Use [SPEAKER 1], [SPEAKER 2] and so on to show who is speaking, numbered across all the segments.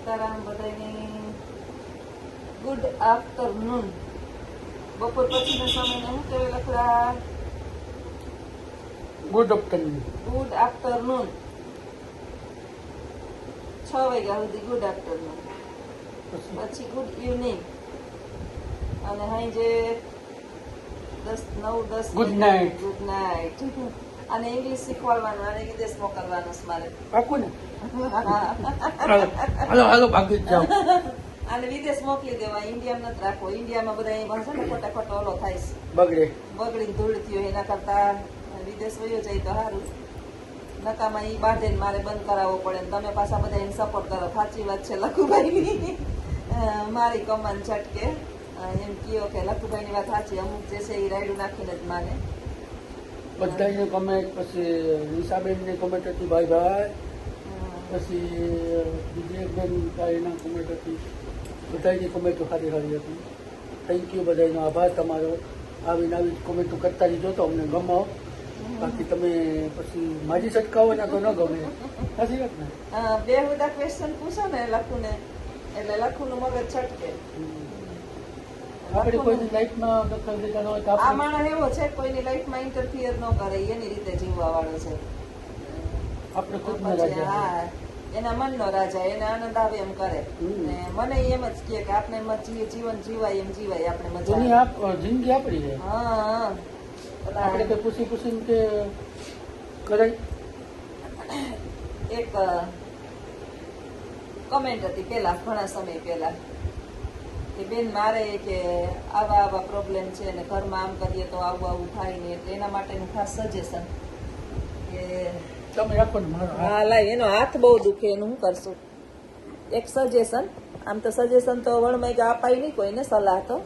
[SPEAKER 1] સીતારામ બધાને good afternoon. બપોર પછીનો સમય શું કહેવાય લખડા?
[SPEAKER 2] Good afternoon.
[SPEAKER 1] Good afternoon. છ વાગ્યા સુધી ગુડ આફ્ટરનૂન. પછી ગુડ ઇવનિંગ. અને અહીં જે દસ નવ દસ
[SPEAKER 2] ગુડ નાઇટ.
[SPEAKER 1] Good night. અને ઇંગ્લિશ શીખવાડવાનું અને વિદેશ મોકલવાનું છે મારે.
[SPEAKER 2] પાકું હાલો હાલો હાલો ભાગી જાઓ.
[SPEAKER 1] અને વિદેશ મોકલી દેવા ઇન્ડિયામાં નથી રાખવો. ઇન્ડિયામાં બધા એ ભણશે ને ખોટા ખોટો ઓલો થાય છે.
[SPEAKER 2] બગડે.
[SPEAKER 1] બગડીને ધૂળ થયો એના કરતા વિદેશ વયો જાય તો સારું. નકામાં એ બાંધે મારે બંધ કરાવવો પડે ને તમે પાછા બધા એને સપોર્ટ કરો. સાચી વાત છે લખુભાઈની મારી કમાન છટકે એમ કયો કે લખુભાઈની વાત સાચી અમુક જે છે એ રાયડું નાખીને જ માને.
[SPEAKER 2] બધાને કમેન્ટ પછી નિશાબેનને કમેન્ટ હતી ભાઈ ભાઈ પછી બીજી એક બેન એના કમેન્ટ હતી બધાની કમેન્ટો સારી સારી હતી. થેન્ક યુ બધાનો આભાર તમારો. આવીને આવી કોમેન્ટો કરતા રહીજો તો અમને ગમાવો બાકી તમે પછી માજી છટકાવો ને તો ન ગમે. સાચી વાત ને?
[SPEAKER 1] બે બધા ક્વેશ્ચન પૂછો ને લખુને એટલે લખુનું મગજ છટકે.
[SPEAKER 2] આપણે કોઈની લાઈફમાં દખલ દેતા ન હોય તો
[SPEAKER 1] આ માણસ એવો છે કોઈની લાઈફમાં ઇન્ટરફિયર ન કરે એની રીતે જીવવા વાળો છે.
[SPEAKER 2] આપણે ખુદના રાજા.
[SPEAKER 1] હા એના મનનો રાજા એને આનંદ આવે એમ કરે. ને મને એમ જ કે આપણે જીવન જીવાય એમ જીવાય આપણે મજા
[SPEAKER 2] જિંદગી આપણી છે?
[SPEAKER 1] હા
[SPEAKER 2] આપણે તો પૂછી પૂછીને કે કરાય.
[SPEAKER 1] એક કમેન્ટ હતી પેલા ઘણા સમય પેલા કે બેન મારે કે આવા આવા પ્રોબ્લેમ છે ને ઘરમાં આમ કરીએ તો આવું આવું થાય ને એટલે એના માટેનું ખાસ સજેશન કે
[SPEAKER 2] તમે રાખો ને મારો
[SPEAKER 1] હા લાય એનો હાથ બહુ દુખે એનું હું કરશું? એક સજેશન આમ તો સજેશન તો વણમાં કે અપાય નહીં કોઈને સલાહ તો.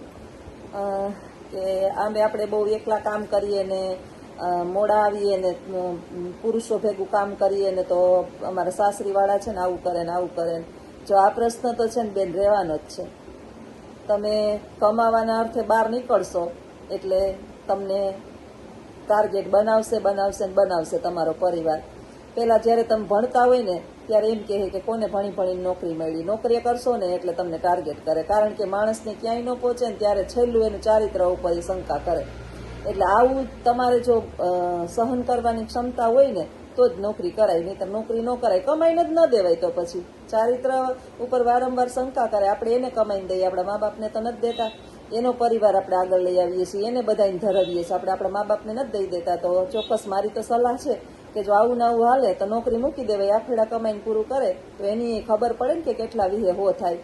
[SPEAKER 1] કે આમે આપણે બહુ એકલા કામ કરીએ ને મોડા આવીએ ને પુરુષો ભેગું કામ કરીએ ને તો અમારા સાસરીવાળા છે ને આવું કરે ને આવું કરે ને. જો આ પ્રશ્ન તો છે ને બેન રહેવાનો જ છે. તમે કમાવાના અર્થે બહાર નીકળશો, એટલે તમને ટાર્ગેટ બનાવશે બનાવશે ને બનાવશે તમારો પરિવાર. પહેલાં જ્યારે તમે ભણતા હોય ને, ત્યારે એમ કહે કે કોને ભણી ભણીને નોકરી મળી? નોકરી કરશો ને એટલે તમને ટાર્ગેટ કરે. કારણ કે માણસને ક્યાંય ન પહોંચે ને ત્યારે છેલ્લું એનું ચારિત્ર ઉપર એ શંકા કરે. એટલે આવું તમારે જો સહન કરવાની ક્ષમતા હોય ને તો જ નોકરી કરાય નહીં નોકરી ન કરાય, કમાઈને જ ન દેવાય તો પછી. ચારિત્ર ઉપર વારંવાર શંકા કરે, આપણે એને કમાઈને દઈએ, આપણા મા બાપને તો નથી દેતા. એનો પરિવાર આપણે આગળ લઈ આવીએ છીએ, એને બધાને ધરાવીએ છીએ, આપણે આપણા મા બાપને નથી દઈ દેતા. તો ચોક્કસ મારી તો સલાહ છે કે જો આવું ને આવું હાલે, તો નોકરી મૂકી દેવાય આફેડા કમાઈને પૂરું કરે, તો એની ખબર પડે ને કે કેટલા વિહે હો થાય.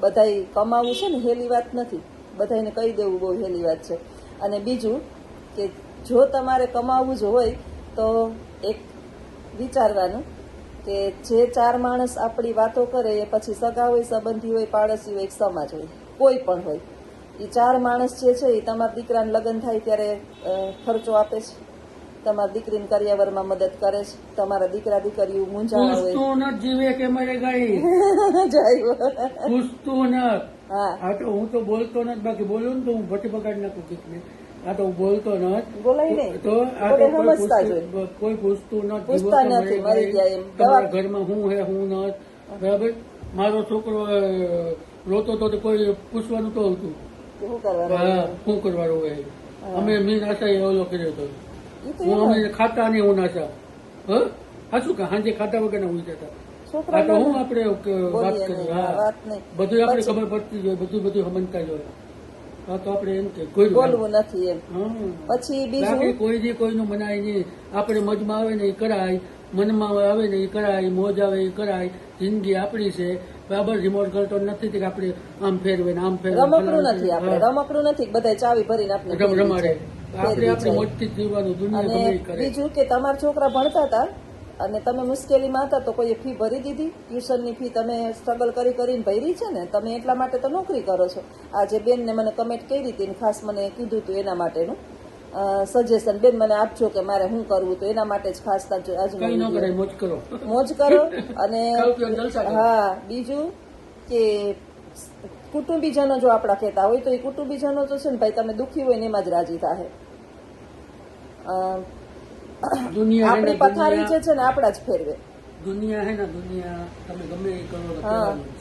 [SPEAKER 1] બધાય કમાવું છે ને, હેલી વાત નથી. બધાને કહી દેવું બહુ હેલી વાત છે. અને બીજું કે જો તમારે કમાવું જ હોય, તો એક વિચારવાનું કે જે ચાર માણસ આપણી વાતો કરે એ પછી સગા હોય સંબંધી હોય પાડોશી હોય સમાજ હોય કોઈ પણ હોય. એ ચાર માણસ જે છે એ તમારા દીકરાને લગ્ન થાય ત્યારે ખર્ચો આપે છે. તમારા દીકરીને કરિયાવરમાં મદદ કરે છે. તમારા દીકરા દીકરીઓ મૂંઝાણ હોય.
[SPEAKER 2] જીવે કે મરે ગઈ
[SPEAKER 1] હા.
[SPEAKER 2] તો હું તો બોલતો નથી. બાકી બોલું ને તો હું ભટી પકડી નાખું કેટલી આ તો બોલતો ન
[SPEAKER 1] બોલાય નહીં.
[SPEAKER 2] તો આ તો કોઈ પૂછતું- નથી
[SPEAKER 1] પૂછતા નથી,
[SPEAKER 2] મરી
[SPEAKER 1] ગયા એમ.
[SPEAKER 2] તમારા ઘરમાં હું હે હું ન બરાબર? મારો છોકરો રોતો તો કોઈ પૂછવાનું તો હતું.
[SPEAKER 1] શું કરવાનું?
[SPEAKER 2] હા શું કરવાનું હોય? અમે મીન આશા એ ઓલો કર્યો હતો
[SPEAKER 1] તો
[SPEAKER 2] હું અમે ખાતા નહીં હું નાશા. હ? હાચું કે? સાંજે ખાતા વગર ના ઉઈ જતા આ તો હું આપણે વાત કરી. હા. બધું આપણે ખબર પડતી જ હોય બધું બધું સમજતા જ હોય. હા તો આપણે એમ કે
[SPEAKER 1] બોલવું નથી એમ. પછી બીજું?
[SPEAKER 2] કોઈ દી કોઈનું મનાય નહીં. આપણે મજમાં આવે ને એ કરાય મનમાં આવે ને એ કરાય મોજ આવે એ કરાય. જિંદગી આપણી છે. બરાબર રિમોટ કરતો નથી કે આપણે આમ ફેરવે ને આમ ફેરવે.
[SPEAKER 1] રમકડું નથી આપણે રમકડું નથી. બધા ચાવી ભરીને આપણે
[SPEAKER 2] રમાડે આપણે આપણે
[SPEAKER 1] છે.
[SPEAKER 2] જીવવાનું દુનિયા કરે.
[SPEAKER 1] બીજું કે તમારા છોકરા ભણતા હતા? અને તમે મુશ્કેલીમાં હતા તો કોઈએ ફી ભરી દીધી ટ્યુશનની ફી તમે સ્ટ્રગલ કરી કરીને ભરી છે ને તમે એટલા માટે તો નોકરી કરો છો. આજે બેનને મને કમેન્ટ કરી હતી ખાસ મને કીધું હતું એના માટેનું સજેશન બેન મને આપજો કે મારે શું કરવું તો એના માટે જ ખાસ
[SPEAKER 2] મોજ કરો.
[SPEAKER 1] મોજ કરો અને. હા બીજું કે કુટુંબીજનો જો આપણા કહેતા હોય તો એ કુટુંબીજનો તો છે ને ભાઈ તમે દુઃખી હોય ને એમાં જ રાજી થાય
[SPEAKER 2] દુનિયા
[SPEAKER 1] આપણી પથારી જે છે ને આપણા જ ફેરવે.
[SPEAKER 2] દુનિયા હે ને દુનિયા તમે ગમે એ કરો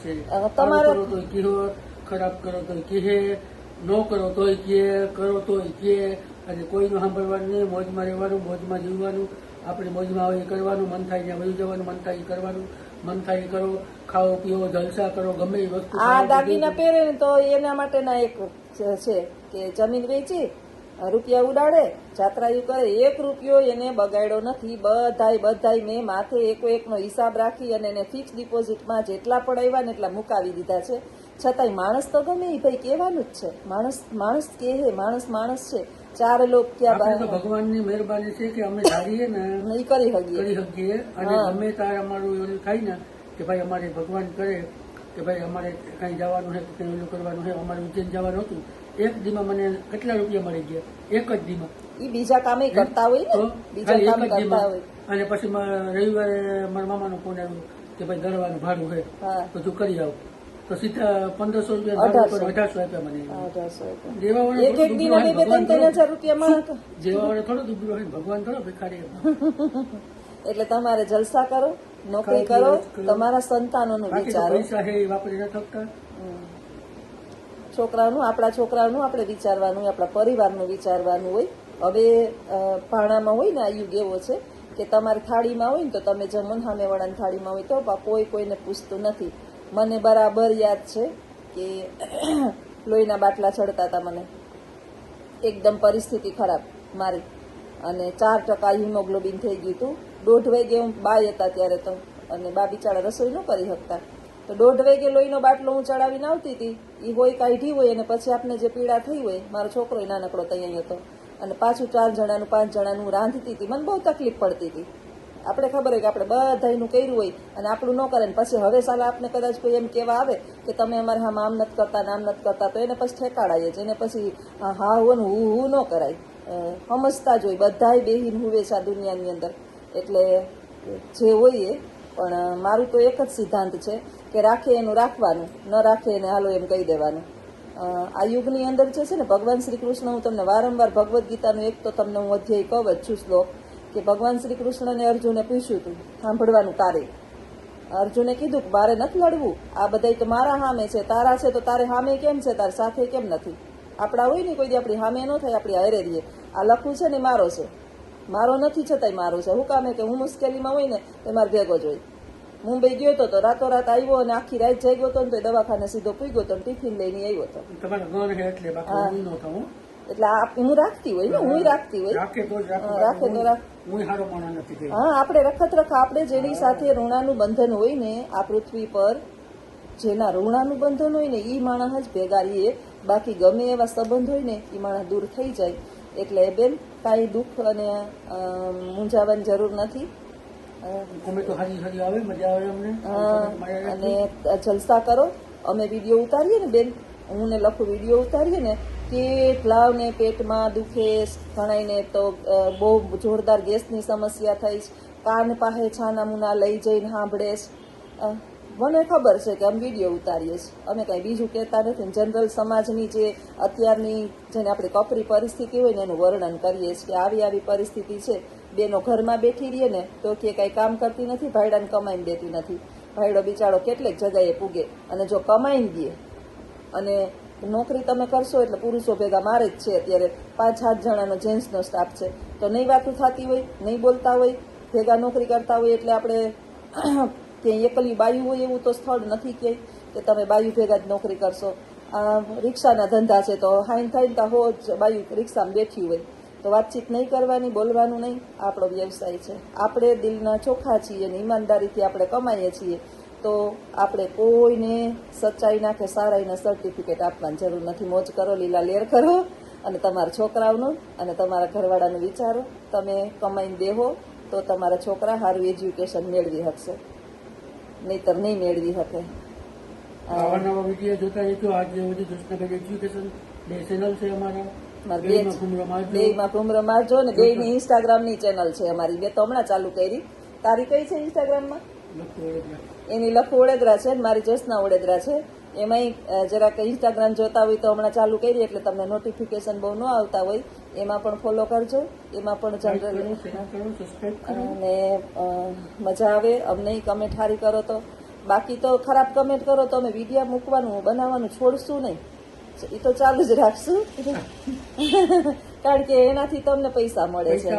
[SPEAKER 2] છે.
[SPEAKER 1] તમારે-
[SPEAKER 2] કરો તો કહો ખરાબ કરો તો કહે ન કરો તોય કહે કરો તોય કહે અને કોઈનું સાંભળવાનું નહીં મોજમાં રહેવાનું મોજમાં જીવવાનું. આપણે મોજમાં આવે એ કરવાનું મન થાય ત્યાં વયું જવાનું મન થાય એ કરવાનું. મન થાય એ કરો ખાઓ પીઓ જલસા કરો ગમે એ વસ્તુ
[SPEAKER 1] આ દાગીના પહેરે તો એના માટેના એક છે છે કે જમીન વેચી રૂપિયા ઉડાડે જાત્રાયું કરે એક રૂપિયો એને બગાડ્યો નથી. બધાય બધાય મેં માથે એકો એકનો હિસાબ રાખી અને એને ફિક્સ ડિપોઝિટમાં જેટલા પણ આવ્યા ને એટલા મુકાવી દીધા છે. છતાંય માણસ તો ગમે એ ભાઈ કહેવાનું જ છે. માણસ માણસ કહે માણસ માણસ છે. ચાર લોક ક્યાં બહાર
[SPEAKER 2] ભગવાનની મહેરબાની છે કે અમે ધારીએ ને
[SPEAKER 1] કરી શકીએ.
[SPEAKER 2] કરી શકીએ. અને
[SPEAKER 1] અમે
[SPEAKER 2] ગમે અમારું એવું થાય ને કે ભાઈ અમારે ભગવાન કરે. કે ભાઈ અમારે કઈ જવાનું છે કંઈ ઓલું કરવાનું છે અમારે ઉજ્જૈન જવાનું હતું. એક દીમાં મને કેટલા રૂપિયા મળી ગયા? એક જ દીમાં.
[SPEAKER 1] એ બીજા કામે કરતા હોય ને? બીજા
[SPEAKER 2] જ
[SPEAKER 1] કરતા હોય.
[SPEAKER 2] અને પછી રવિવારે મારા મામાનો ફોન આવ્યો કે ભાઈ દરવાનું ભાડું છે.
[SPEAKER 1] બધું
[SPEAKER 2] તો તું કરી આવ. તો સીધા પંદરસો રૂપિયા
[SPEAKER 1] અઢારસો.
[SPEAKER 2] આપ્યા મને. જેવા
[SPEAKER 1] એક
[SPEAKER 2] થોડું દુબળો હોય ભગવાન થોડો ભિખારી
[SPEAKER 1] એટલે તમારે જલસા કરો. નોકરી કરો તમારા સંતાનોનું વિચારો.
[SPEAKER 2] પૈસા છે એ વાપરી ન થકતા
[SPEAKER 1] હમ. છોકરાઓનું આપણા છોકરાનું આપણે વિચારવાનું આપણા પરિવારનું વિચારવાનું હોય. હવે ભાણામાં હોય ને આ યુગ એવો છે કે તમારી થાળીમાં હોય ને તો તમે જમો ને સામેવાળાની થાળીમાં હોય તો કોઈ કોઈને પૂછતું નથી. મને બરાબર યાદ છે કે લોહીના બાટલા ચડતા હતા મને. એકદમ પરિસ્થિતિ ખરાબ મારી. અને ચાર ટકા હિમોગ્લોબિન થઈ ગયું હતું. દોઢ વાગે હું બાય હતા ત્યારે તો, અને બા બિચારા રસોઈ ન કરી શકતા. તો દોઢ વાગે લોહીનો બાટલો હું ચડાવીને આવતી હતી. એ હોય કાઢી હોય અને પછી આપને જે પીડા થઈ હોય, મારો છોકરો નાનકડો ત્યાં હતો. અને પાછું ચાર જણાનું, પાંચ જણાનું રાંધતી હતી. મને બહુ તકલીફ પડતી હતી. આપણે ખબર હોય કે આપણે બધાનું કર્યું હોય અને આપણું ન કરે ને પછી હવે સાલા આપને કદાચ કોઈ એમ કહેવા આવે કે તમે અમારે હા આમ નથી કરતા નામ નથી કરતા, તો એને પછી ઠેકાડાઈએ જ એને પછી હા હા, હું ને કરાય. સમજતા જ હોય. બધાય બેહીન હુવે છે આ દુનિયાની અંદર. એટલે જે હોય એ પણ મારું તો એક જ સિદ્ધાંત છે કે રાખે એનું રાખવાનું, ન રાખે એને હાલો એમ કહી દેવાનું. આ યુગની અંદર જે છે ને, ભગવાન શ્રી કૃષ્ણ હું તમને વારંવાર ભગવદ્ ગીતાનું એક તો તમને હું અધ્યાય કહું જ છું શ્લોક, કે ભગવાન શ્રી કૃષ્ણને અર્જુને પૂછ્યું હતું સાંભળવાનું તારે. અર્જુને કીધું કે મારે નથી લડવું, આ બધાય તો મારા સામે છે, તારા છે તો તારે સામે કેમ છે, તારે સાથે કેમ નથી? આપણા હોય ને કોઈ દી આપણી સામે ન થાય આપણી હારે રહીએ. આ લખવું છે ને મારો છે. મારો નથી છતાંય મારો છે. હું કામે કે હું મુશ્કેલીમાં હોય ને તો મારે ભેગો જ હોય. મુંબઈ ગયો હતો તો રાતોરાત આવ્યો અને આખી રાત જઈ ગયો હતો ને તો દવાખાને સીધો પૂગ્યો હતો ટિફિન લઈને આવ્યો હતો
[SPEAKER 2] એટલે
[SPEAKER 1] હું. એટલે આ હું રાખતી હોય ને હું રાખતી હોય.
[SPEAKER 2] રાખે તો રાખે
[SPEAKER 1] હા આપણે રખત રખા આપણે જેની સાથે ઋણાનું બંધન હોય ને આ પૃથ્વી પર જેના ઋણાનું બંધન હોય ને એ માણસ જ ભેગા રહીએ. બાકી ગમે એવા સંબંધ હોય ને એ માણસ દૂર થઈ જાય. એટલે બેન કાંઈ દુઃખ અને મૂંઝાવાની જરૂર નથી. અને જલસા કરો. અમે વીડિયો ઉતારીએ ને બેન હું ને લખું વીડિયો ઉતારીએ ને કેટલા ને પેટમાં દુખે ઘણાઈને તો બહુ જોરદાર ગેસની સમસ્યા થઈ. કાન પાસે છાના મુના લઈ જઈને સાંભળે મને ખબર છે કે અમે વીડિયો ઉતારીએ છીએ. અમે કાંઈ બીજું કહેતા નથી. જનરલ સમાજની જે અત્યારની જેને આપણે કપરી પરિસ્થિતિ હોય ને એનું વર્ણન કરીએ છીએ કે આવી આવી પરિસ્થિતિ છે. બેનો ઘરમાં બેઠી રહીએ ને તો કે કાંઈ કામ કરતી નથી, ભાઈડાને કમાઈને દેતી નથી. ભાઈડો બિચારો કેટલીક જગ્યાએ પૂગે અને જો કમાઈને દે અને નોકરી તમે કરશો એટલે પુરુષો ભેગા મારે જ છે અત્યારે. પાંચ સાત જણાનો જેન્ટ્સનો સ્ટાફ છે. તો નહીં વાતું થતી હોય, નહીં બોલતા હોય, ભેગા નોકરી કરતા હોય એટલે આપણે ક્યાંય એકલી બાયું હોય એવું તો સ્થળ નથી કે કે તમે બાયું ભેગા જ નોકરી કરશો. રિક્ષાના ધંધા છે તો હાઈન થાય તો હો જ બાયું રિક્ષામાં બેઠી હોય. તો વાતચીત નહીં કરવાની, બોલવાનું નહીં. આપણો વ્યવસાય છે. આપણે દિલના ચોખ્ખા છીએ અને ઈમાનદારીથી આપણે કમાઈએ છીએ. તો આપણે કોઈને સચ્ચાઈના કે સારાઈના સર્ટિફિકેટ આપવાની જરૂર નથી. મોજ કરો, લીલા લેર કરો અને તમારા છોકરાઓનું અને તમારા ઘરવાળાનું વિચારો. તમે કમાઈને દેહો તો તમારા છોકરા સારું એજ્યુકેશન મેળવી શકશે. નહીતર નહીં મેળવી શકે.
[SPEAKER 2] આવા નવા વીડિયો જોતા રહેજો આજે બધી કૃષ્ણગઢ એજ્યુકેશન બે ચેનલ છે અમારા.
[SPEAKER 1] મારા બે
[SPEAKER 2] મારજો.
[SPEAKER 1] ને ચેનલ છે અમારી. મેં તો હમણાં ચાલુ કરી. તારી કઈ છે ઇન્સ્ટાગ્રામમાં એની લખો વડેદરા છે મારી જસના વડેદરા છે. એમાંય જરાક ઇન્સ્ટાગ્રામ જોતા હોય તો હમણાં ચાલુ કરી એટલે તમને નોટિફિકેશન બહુ ન આવતા હોય. એમાં પણ ફોલો કરજો. એમાં પણ જનરલી અને મજા આવે. અમને કમેન્ટ સારી કરો તો. બાકી તો ખરાબ કમેન્ટ કરો તો અમે વિડીયા મૂકવાનું બનાવવાનું છોડશું નહીં. એ તો ચાલુ જ રાખશું. કારણ કે એનાથી તમને પૈસા મળે છે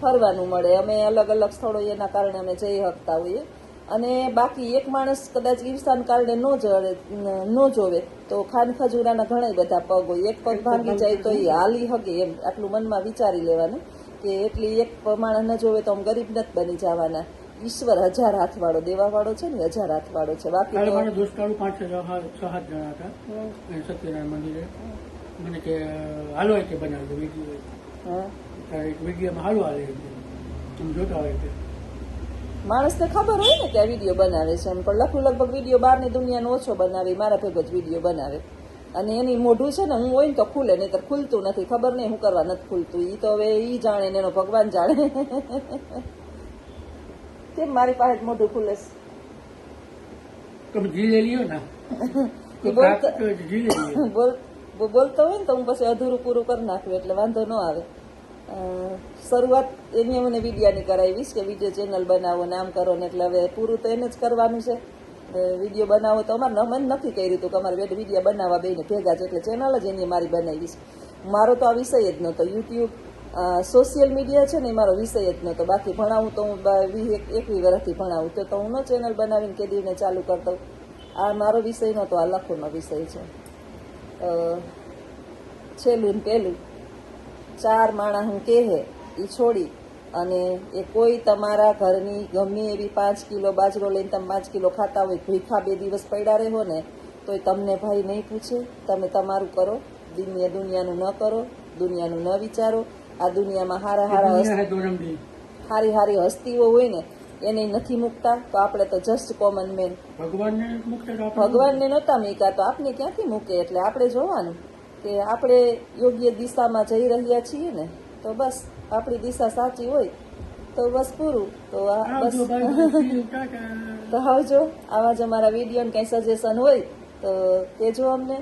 [SPEAKER 2] ફરવાનું મળે.
[SPEAKER 1] અમે અલગ અલગ સ્થળો એના કારણે અમે જઈ શકતા હોઈએ. અને બાકી એક માણસ કદાચ ઈર્ષાના કારણે ન જડે ન જોવે તો ખાન ખજૂરાના ઘણા બધા પગ હોય. એક પગ ભાંગી જાય તો એ હાલી હગે એમ. આટલું મનમાં વિચારી લેવાનું કે એટલી એક માણસ ન જોવે તો આમ ગરીબ નથી બની જવાના. ઈશ્વર હજાર હાથવાળો દેવાવાળો છે ને હજાર હાથવાળો છે. બાકી
[SPEAKER 2] દોસ્તારો પાંચ છ સાત જણા હતા. સત્યનારાયણ મંદિરે. મને કે હાલો કે બનાવજો વીડિયો.
[SPEAKER 1] હા.
[SPEAKER 2] એક વિડીયોમાં હાલો હાલે જોતા હોય
[SPEAKER 1] માણસને ખબર હોય ને કે આ વીડિયો બનાવે છે એમ પણ લખું લગભગ વીડિયો બહારની દુનિયાનો ઓછો બનાવે મારા ભેગો જ વીડિયો બનાવે. અને એની મોઢું છે ને હું હોય ને તો ખુલે નહીં તો ખુલતું નથી. ખબર નહીં હું કરવા નથી ખુલતું. એ તો હવે એ જાણે ને એનો ભગવાન જાણે. કેમ મારી પાસે મોઢું ખુલે છે? બોલતા-
[SPEAKER 2] હોય
[SPEAKER 1] ને તો હું પછી અધૂરું પૂરું કરી નાખ્યું એટલે વાંધો ન આવે. શરૂઆત એની મને વિડીયાની કરાવીશ કે વીડિયો ચેનલ બનાવો, નામ કરો ને એટલે હવે પૂરું તો એને જ કરવાનું છે. વીડિયો બનાવો તો અમારે મને નથી કહી હતું કે અમારે બેટ વિડીયા બનાવવા બેને ભેગા છે એટલે ચેનલ જ એની મારી બનાવીશ. મારો તો આ વિષય જ નહોતો. યુટ્યુબ સોશિયલ મીડિયા છે ને એ મારો વિષય જ નહોતો. બાકી ભણાવું તો હું એકવી વર્ષથી ભણાવું તો હું ન ચેનલ બનાવીને કેદીને ચાલુ કરતો. આ મારો વિષય નહોતો, આ લખોનો વિષય છે. છેલ્લું ને પહેલું. ચાર માણા હું કહે એ છોડી. અને એ કોઈ તમારા ઘરની ગમે એવી પાંચ કિલો બાજરો લઈને તમે પાંચ કિલો ખાતા હોય ભૂખા બે દિવસ પડ્યા રહો ને તો તમને ભાઈ નહીં પૂછે. તમે તમારું કરો દુનિયા દુનિયાનું ન કરો દુનિયાનું ન વિચારો. આ દુનિયામાં હારા હારા હારી હારી હસ્તીઓ હોય ને એને નથી મૂકતા તો આપણે તો જસ્ટ કોમન મેન
[SPEAKER 2] ભગવાનને
[SPEAKER 1] ભગવાનને નહોતા મૂક્યા તો આપને ક્યાંથી મૂકે? એટલે આપણે જોવાનું. કે આપણે યોગ્ય દિશામાં જઈ રહ્યા છીએ ને તો બસ આપણી દિશા સાચી હોય તો બસ પૂરું. તો બસ. તો આવજો આવા જ અમારા વીડિયો કંઈ સજેશન હોય તો કહેજો અમને.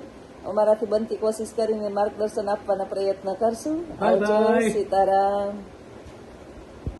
[SPEAKER 1] અમારાથી બનતી કોશિશ કરીને માર્ગદર્શન આપવાના પ્રયત્ન કરશું. આવજો સીતારામ.